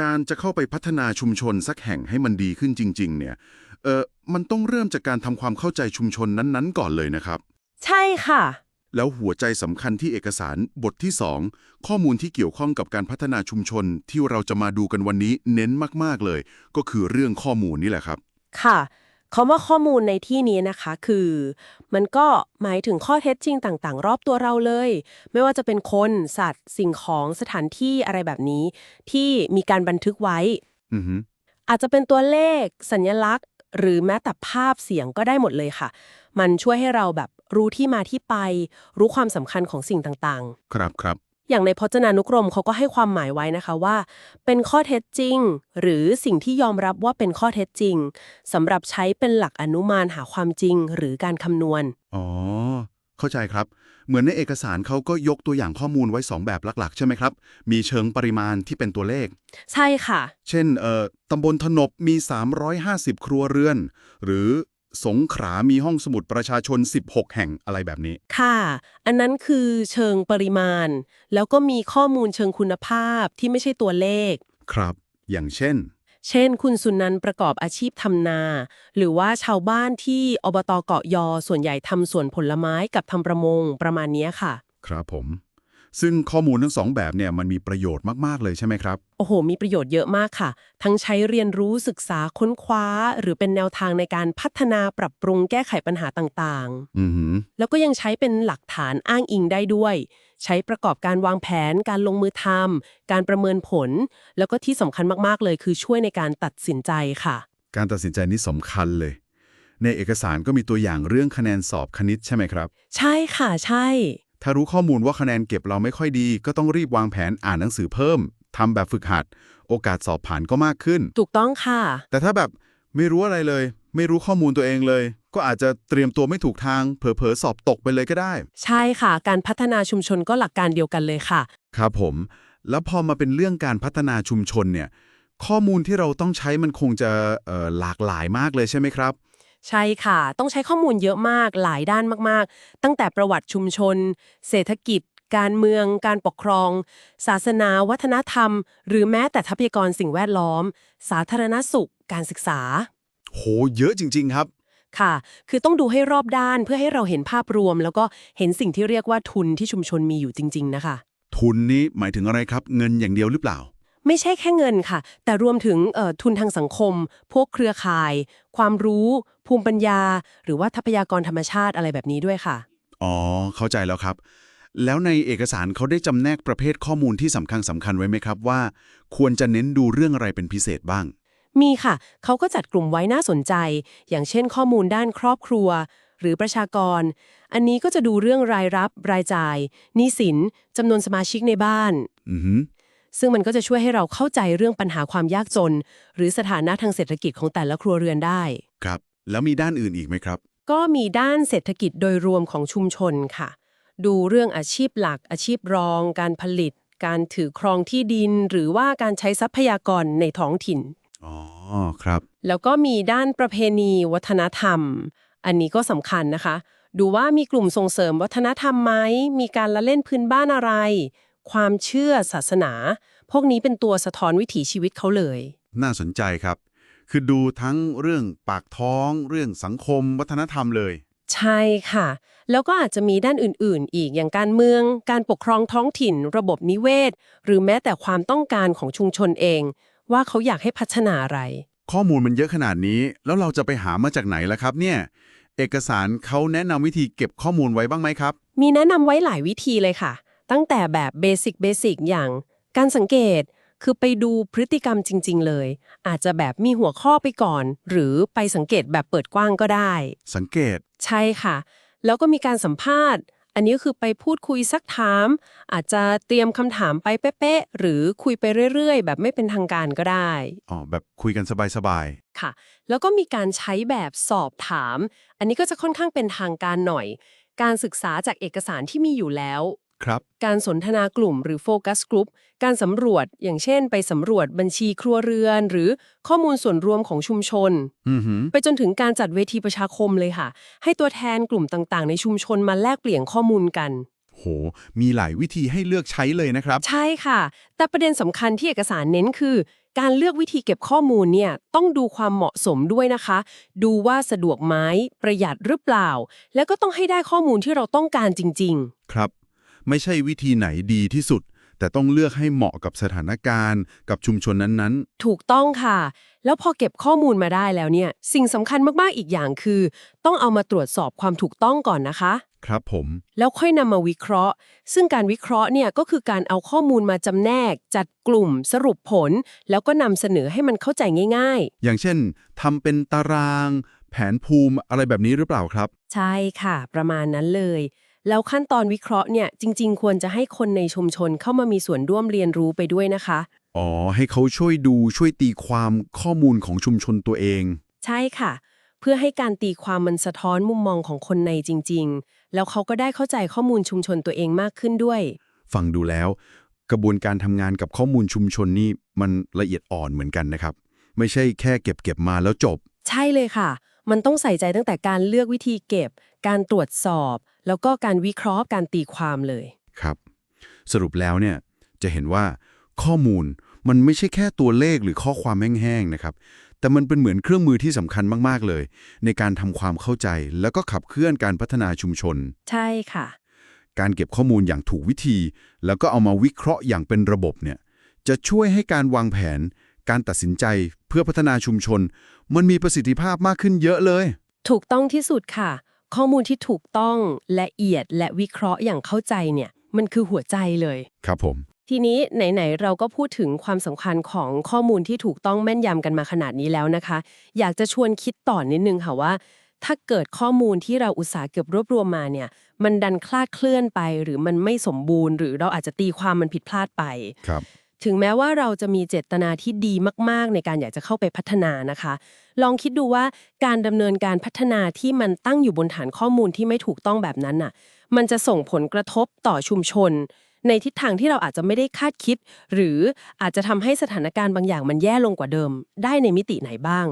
การจะเข้าไปพัฒนาชุมชนสักแห่งให้มันดีขึ้นจริง ๆ เนี่ย เออมันต้องเริ่มจากการทำความเข้าใจชุมชนนั้นๆ ก่อนเลยนะครับ ใช่ค่ะ แล้วหัวใจสำคัญที่เอกสารบทที่ 2 ข้อมูลที่เกี่ยวข้องกับการพัฒนาชุมชนที่เราจะมาดูกันวันนี้เน้นมากๆเลย ก็คือเรื่องข้อมูลนี่แหละครับ ค่ะ คำว่าข้อมูลในที่นี้นะคะคือ มันก็หมายถึงข้อเท็จจริงต่างๆ รอบตัวเราเลย ไม่ว่าจะเป็นคนสัตว์ สิ่งของสถานที่อะไรแบบนี้ ที่มีการบันทึกไว้อือฮึอาจจะเป็นตัวเลข สัญลักษณ์ หรือแม้แต่ภาพเสียงก็ได้หมดเลยค่ะ มันช่วยให้เราแบบรู้ที่มาที่ไป รู้ความสำคัญของสิ่งต่างๆ ครับครับ อย่างในพจนานุกรมเขาก็ให้ความหมายไว้นะคะว่า เป็นข้อเท็จจริง หรือสิ่งที่ยอมรับว่าเป็นข้อเท็จจริงสำหรับใช้เป็นหลักอนุมานหาความจริงหรือการคำนวณ อ๋อ เข้าใจครับ เหมือนในเอกสารเขาก็ยกตัวอย่างข้อมูลไว้ 2 แบบหลัก ๆ ใช่ไหมครับ มีเชิงปริมาณที่เป็นตัวเลข ใช่ค่ะ เช่นเอ่อตำบลถนบมี 350 ครัวเรือน หรือ สงขลามีห้องสมุดประชาชน 16 แห่งอะไรแบบนี้ ค่ะ อันนั้นคือเชิงปริมาณ แล้วก็มีข้อมูลเชิงคุณภาพที่ไม่ใช่ตัวเลข ครับ อย่างเช่น เช่น คุณสุนันท์ประกอบอาชีพทำนา หรือว่าชาวบ้านที่อบตเกาะยอส่วนใหญ่ทำสวนผลไม้กับทำประมงประมาณเนี้ยค่ะ ครับผม ซึ่งข้อมูลทั้งสองแบบเนี่ยมันมีประโยชน์มาก ๆ เลยใช่ไหมครับ โอ้โห มีประโยชน์เยอะมากค่ะ ทั้งใช้เรียนรู้ศึกษาค้นคว้า หรือเป็นแนวทางในการพัฒนาปรับปรุงแก้ไขปัญหาต่างอือหือๆแล้วก็ยังใช้เป็นหลักฐานอ้างอิงได้ด้วย ใช้ประกอบการวางแผน การลงมือทำการประเมินผล แล้วก็ที่สำคัญมากๆเลยคือช่วยในการตัดสินใจค่ะ การตัดสินใจนี้สำคัญเลย ในเอกสารก็มีตัวอย่างเรื่องคะแนนสอบคณิตใช่ไหมครับ ใช่ค่ะ ใช่ ถ้ารู้ข้อมูลว่าคะแนนเก็บเราไม่ค่อยดี ก็ต้องรีบวางแผนอ่านหนังสือเพิ่มทำแบบฝึกหัด โอกาสสอบผ่านก็มากขึ้น ถูกต้องค่ะ แต่ถ้าแบบไม่รู้อะไรเลย ไม่รู้ข้อมูลตัวเองเลย ก็อาจจะเตรียมตัวไม่ถูกทาง เผลอๆสอบตกไปเลยก็ได้ ใช่ค่ะ การพัฒนาชุมชนก็หลักการเดียวกันเลยค่ะ ครับผม แล้วพอมาเป็นเรื่องการพัฒนาชุมชนเนี่ย ข้อมูลที่เราต้องใช้มันคงจะเอ่อหลากหลายมากเลยใช่ไหมครับ ใช่ค่ะ ต้องใช้ข้อมูลเยอะมากหลายด้านมากๆ ตั้งแต่ประวัติชุมชน เศรษฐกิจ การเมือง การปกครอง ศาสนา วัฒนธรรม หรือแม้แต่ทรัพยากรสิ่งแวดล้อม สาธารณสุข การศึกษา โห เยอะจริง ๆ ครับ ค่ะ คือต้องดูให้รอบด้านเพื่อให้เราเห็นภาพรวม แล้วก็เห็นสิ่งที่เรียกว่าทุนที่ชุมชนมีอยู่จริง ๆ นะคะ ทุนนี้หมายถึงอะไรครับ เงินอย่างเดียวหรือเปล่า ไม่ใช่แค่เงินค่ะ แต่รวมถึงเอ่อทุนทางสังคม พวกเครือข่าย ความรู้ ภูมิปัญญา หรือว่าทรัพยากรธรรมชาติอะไรแบบนี้ด้วยค่ะ อ๋อ เข้าใจแล้วครับ แล้วในเอกสารเขาได้จำแนกประเภทข้อมูลที่สำคัญสำคัญไว้ไหมครับว่า ควรจะเน้นดูเรื่องอะไรเป็นพิเศษบ้าง มีค่ะ เขาก็จัดกลุ่มไว้น่าสนใจ อย่างเช่น ข้อมูลด้านครอบครัว หรือประชากร อันนี้ก็จะดูเรื่องรายรับ รายจ่ายหนี้สินจำนวนสมาชิกในบ้าน อือหือ ซึ่งมันก็จะช่วยให้เราเข้าใจเรื่องปัญหาความยากจน หรือสถานะทางเศรษฐกิจของแต่ละครัวเรือนได้ ครับ แล้วมีด้านอื่นอีกไหมครับ ก็มีด้านเศรษฐกิจโดยรวมของชุมชนค่ะ ดูเรื่องอาชีพหลัก อาชีพรอง การผลิต การถือครองที่ดิน หรือว่าการใช้ทรัพยากรในท้องถิ่น อ๋อ ครับ แล้วก็มีด้านประเพณีวัฒนธรรม อันนี้ก็สำคัญนะคะ ดูว่ามีกลุ่มส่งเสริมวัฒนธรรมไหมมีการละเล่นพื้นบ้านอะไร ความเชื่อศาสนา พวกนี้เป็นตัวสะท้อนวิถีชีวิตเขาเลย น่าสนใจครับ คือดูทั้งเรื่องปากท้อง เรื่องสังคม วัฒนธรรมเลย ใช่ค่ะ แล้วก็อาจจะมีด้านอื่นๆ อีกอย่างการเมือง การปกครองท้องถิ่น ระบบนิเวศ หรือแม้แต่ความต้องการของชุมชนเอง ว่าเขาอยากให้พัฒนาอะไร ข้อมูลมันเยอะขนาดนี้ แล้วเราจะไปหามาจากไหนล่ะครับเนี่ยเอกสารเขาแนะนำวิธีเก็บข้อมูลไว้บ้างไหมครับ มีแนะนำไว้หลายวิธีเลยค่ะ ตั้งแต่แบบเบสิกเบสิกอย่าง การสังเกตคือไปดูพฤติกรรมจริง ๆ เลย อาจจะแบบมีหัวข้อไปก่อน หรือไปสังเกตแบบเปิดกว้างก็ได้ สังเกต ใช่ค่ะ แล้วก็มีการสัมภาษณ์ อันนี้ก็คือไปพูดคุยซักถาม อาจจะเตรียมคำถามไปเป๊ะๆหรือคุยไปเรื่อยๆ แบบไม่เป็นทางการก็ได้ อ๋อ แบบคุยกันสบายค่ะ แล้วก็มีการใช้แบบสอบถาม อันนี้ก็จะค่อนข้างเป็นทางการหน่อย การศึกษาจากเอกสารที่มีอยู่แล้วๆ ครับ การสนทนากลุ่มหรือโฟกัสกลุ่มการสำรวจอย่างเช่น ไปสำรวจบัญชีครัวเรือน หรือข้อมูลส่วนรวมของชุมชนอือหือไปจนถึงการจัดเวทีประชาคมเลยค่ะ ให้ตัวแทนกลุ่มต่างๆ ในชุมชนมาแลกเปลี่ยนข้อมูลกันโห มีหลายวิธีให้เลือกใช้เลยนะครับ ใช่ค่ะ แต่ประเด็นสำคัญที่เอกสารเน้นคือ การเลือกวิธีเก็บข้อมูลเนี่ยต้องดูความเหมาะสมด้วยนะคะ ดูว่าสะดวกไหมประหยัดหรือเปล่า แล้วก็ต้องให้ได้ข้อมูลที่เราต้องการจริงครับ ไม่ใช่วิธีไหนดีที่สุด แต่ต้องเลือกให้เหมาะกับสถานการณ์ กับชุมชนนั้นๆ ถูกต้องค่ะ แล้วพอเก็บข้อมูลมาได้แล้วเนี่ย สิ่งสำคัญมาก ๆ อีกอย่างคือ ต้องเอามาตรวจสอบความถูกต้องก่อนนะคะๆครับผม แล้วค่อยนำมาวิเคราะห์ ซึ่งการวิเคราะห์เนี่ยก็คือการเอาข้อมูลมาจำแนก จัดกลุ่ม สรุปผล แล้วก็นำเสนอให้มันเข้าใจง่ายอย่างเช่นทำเป็นตาราง แผนภูมิอะไรแบบนี้หรือเปล่าครับๆใช่ค่ะ ประมาณนั้นเลย แล้วขั้นตอนวิเคราะห์เนี่ยจริง ๆ ควรจะให้คนในชุมชนเข้ามามีส่วนร่วมเรียนรู้ไปด้วยนะคะ อ๋อ ให้เขาช่วยดูช่วยตีความข้อมูลของชุมชนตัวเอง ใช่ค่ะ เพื่อให้การตีความมันสะท้อนมุมมองของคนในจริง ๆ แล้วเขาก็ได้เข้าใจข้อมูลชุมชนตัวเองมากขึ้นด้วย ฟังดูแล้ว กระบวนการทำงานกับข้อมูลชุมชนนี่มันละเอียดอ่อนเหมือนกันนะครับ ไม่ใช่แค่เก็บเก็บมาแล้วจบ ใช่เลยค่ะ มันต้องใส่ใจตั้งแต่การเลือกวิธีเก็บ การตรวจสอบ แล้วก็การวิเคราะห์การตีความเลย ครับ สรุปแล้วเนี่ยจะเห็นว่าข้อมูลมันไม่ใช่แค่ตัวเลขหรือข้อความแห้งๆนะครับ แต่มันเป็นเหมือนเครื่องมือที่สำคัญมากๆเลย ในการทำความเข้าใจแล้วก็ขับเคลื่อนการพัฒนาชุมชน ใช่ค่ะ การเก็บข้อมูลอย่างถูกวิธี แล้วก็เอามาวิเคราะห์อย่างเป็นระบบเนี่ยจะช่วยให้การวางแผน การตัดสินใจเพื่อพัฒนาชุมชน มันมีประสิทธิภาพมากขึ้นเยอะเลย ถูกต้องที่สุดค่ะ ข้อมูลที่ถูกต้องละเอียดและวิเคราะห์อย่างเข้าใจเนี่ย มันคือหัวใจเลย ครับผม ทีนี้ไหน ๆ เราก็พูดถึงความสำคัญของข้อมูลที่ถูกต้องแม่นยำกันมาขนาดนี้แล้วนะคะ อยากจะชวนคิดต่อนนิดนึงค่ะว่า ถ้าเกิดข้อมูลที่เราอุตสาห์เก็บรวบรวมมาเนี่ย มันดันคลาดเคลื่อนไป หรือมันไม่สมบูรณ์ หรือเราอาจจะตีความมันผิดพลาดไปครับ ถึงแม้ว่าเราจะมีเจตนาที่ดีมาก ๆ ในการอยากจะเข้าไปพัฒนานะคะ ลองคิดดูว่าการดำเนินการพัฒนาที่มันตั้งอยู่บนฐานข้อมูลที่ไม่ถูกต้องแบบนั้นน่ะ มันจะส่งผลกระทบต่อชุมชน ในทิศทางที่เราอาจจะไม่ได้คาดคิด หรืออาจจะทำให้สถานการณ์บางอย่างมันแย่ลงกว่าเดิม ได้ในมิติไหนบ้าง